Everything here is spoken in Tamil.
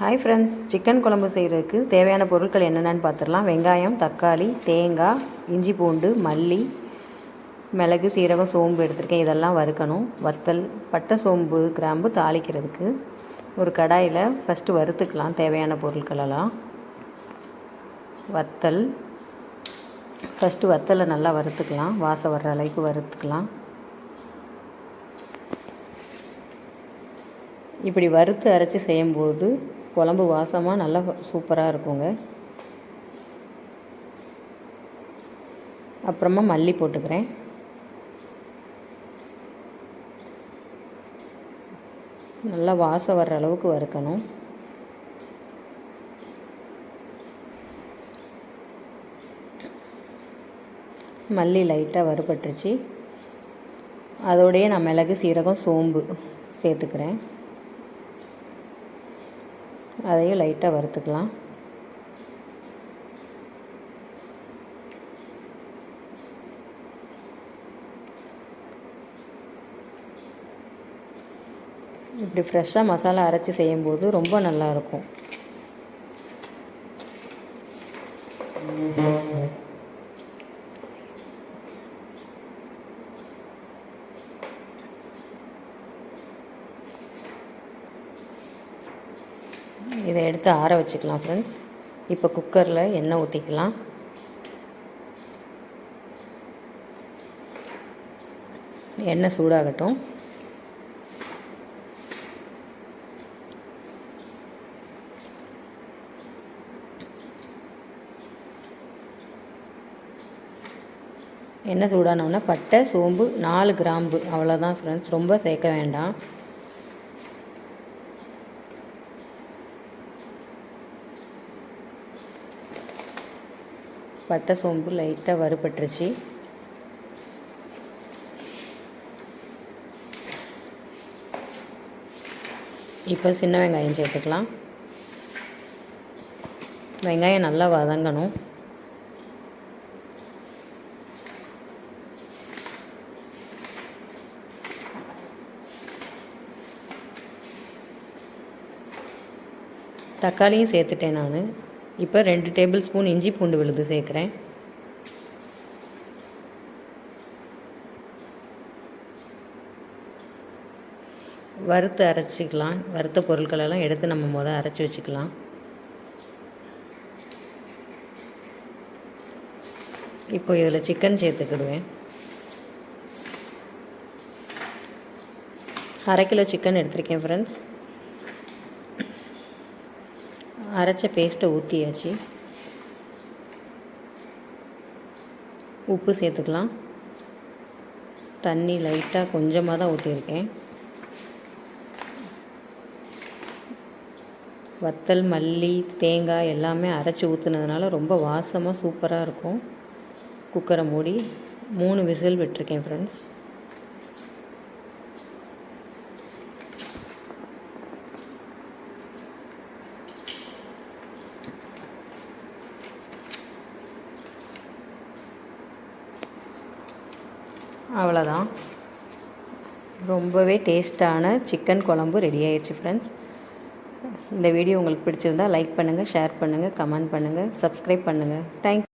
ஹாய் ஃப்ரெண்ட்ஸ் சிக்கன் குழம்பு செய்கிறதுக்கு தேவையான பொருட்கள் என்னென்னு பார்த்துடலாம். வெங்காயம் தக்காளி தேங்காய் இஞ்சி பூண்டு மல்லி மிளகு சீரகம் சோம்பு எடுத்திருக்கேன். இதெல்லாம் வறுக்கணும். வத்தல் பட்டை சோம்பு கிராம்பு தாளிக்கிறதுக்கு ஒரு கடாயில் ஃபஸ்ட்டு வறுத்துக்கலாம் தேவையான பொருட்களெல்லாம் வத்தல் ஃபஸ்ட்டு வத்தலை நல்லா வறுத்துக்கலாம். வாசம் வர்ற அளவுக்கு வறுத்துக்கலாம். இப்படி வறுத்து அரைச்சி செய்யும்போது குழம்பு வாசமாக நல்லா சூப்பராக இருக்குங்க. அப்புறமா மல்லி போட்டுக்கிறேன். நல்லா வாசம் வர்ற அளவுக்கு வறுக்கணும். மல்லி லைட்டாக வறுபட்டுருச்சு. அதோடையே நான் மிளகு சீரகம் சோம்பு சேர்த்துக்கிறேன். அதையும் லைட்டாக வறுத்துக்கலாம். இப்படி ஃப்ரெஷ்ஷாக மசாலா அரைச்சி செய்யும்போது ரொம்ப நல்லாயிருக்கும் இதை எடுத்து ஆற வச்சுக்கலாம் ஃப்ரெண்ட்ஸ் இப்போ குக்கரில் எண்ணெய் ஊற்றிக்கலாம் எண்ணெய் சூடாகட்டும். எண்ணெய் சூடானவுடனே பட்டை சோம்பு நாலு கிராம்பு அவ்வளோதான் ஃப்ரெண்ட்ஸ் ரொம்ப சேர்க்க வேண்டாம். பட்டை சோம்பு லைட்டாக வறுபட்டுருச்சு. இப்போ சின்ன வெங்காயம் சேர்த்துக்கலாம். வெங்காயம் நல்லா வதங்கணும். தக்காளியும் சேர்த்துட்டேன் நான். இப்போ ரெண்டு டேபிள் ஸ்பூன் இஞ்சி பூண்டு விழுது சேர்க்குறேன். வறுத்து அரைச்சிக்கலாம். வறுத்த பொருட்களெல்லாம் எடுத்து நம்ம மொதல் அரைச்சி வச்சுக்கலாம். இப்போ இதில் சிக்கன் சேர்த்துக்கிடுவேன். அரை கிலோ சிக்கன் எடுத்திருக்கேன் ஃப்ரெண்ட்ஸ் அரைச்ச பேஸ்ட்டை ஊற்றியாச்சு உப்பு சேர்த்துக்கலாம். தண்ணி லைட்டாக கொஞ்சமாக தான் ஊற்றிருக்கேன் வத்தல் மல்லி தேங்காய் எல்லாமே அரைச்சி ஊற்றுனதுனால ரொம்ப வாசமாக சூப்பராக இருக்கும். குக்கரை மூடி மூணு விசில் விட்டுருக்கேன் ஃப்ரெண்ட்ஸ் அவ்வளோதான் ரொம்பவே டேஸ்ட்டான சிக்கன் குழம்பு ரெடி ஆயிடுச்சு ஃப்ரெண்ட்ஸ் இந்த வீடியோ உங்களுக்கு பிடிச்சிருந்தால் லைக் பண்ணுங்கள் ஷேர் பண்ணுங்கள் கமெண்ட் பண்ணுங்கள் சப்ஸ்கிரைப் பண்ணுங்கள் தேங்க்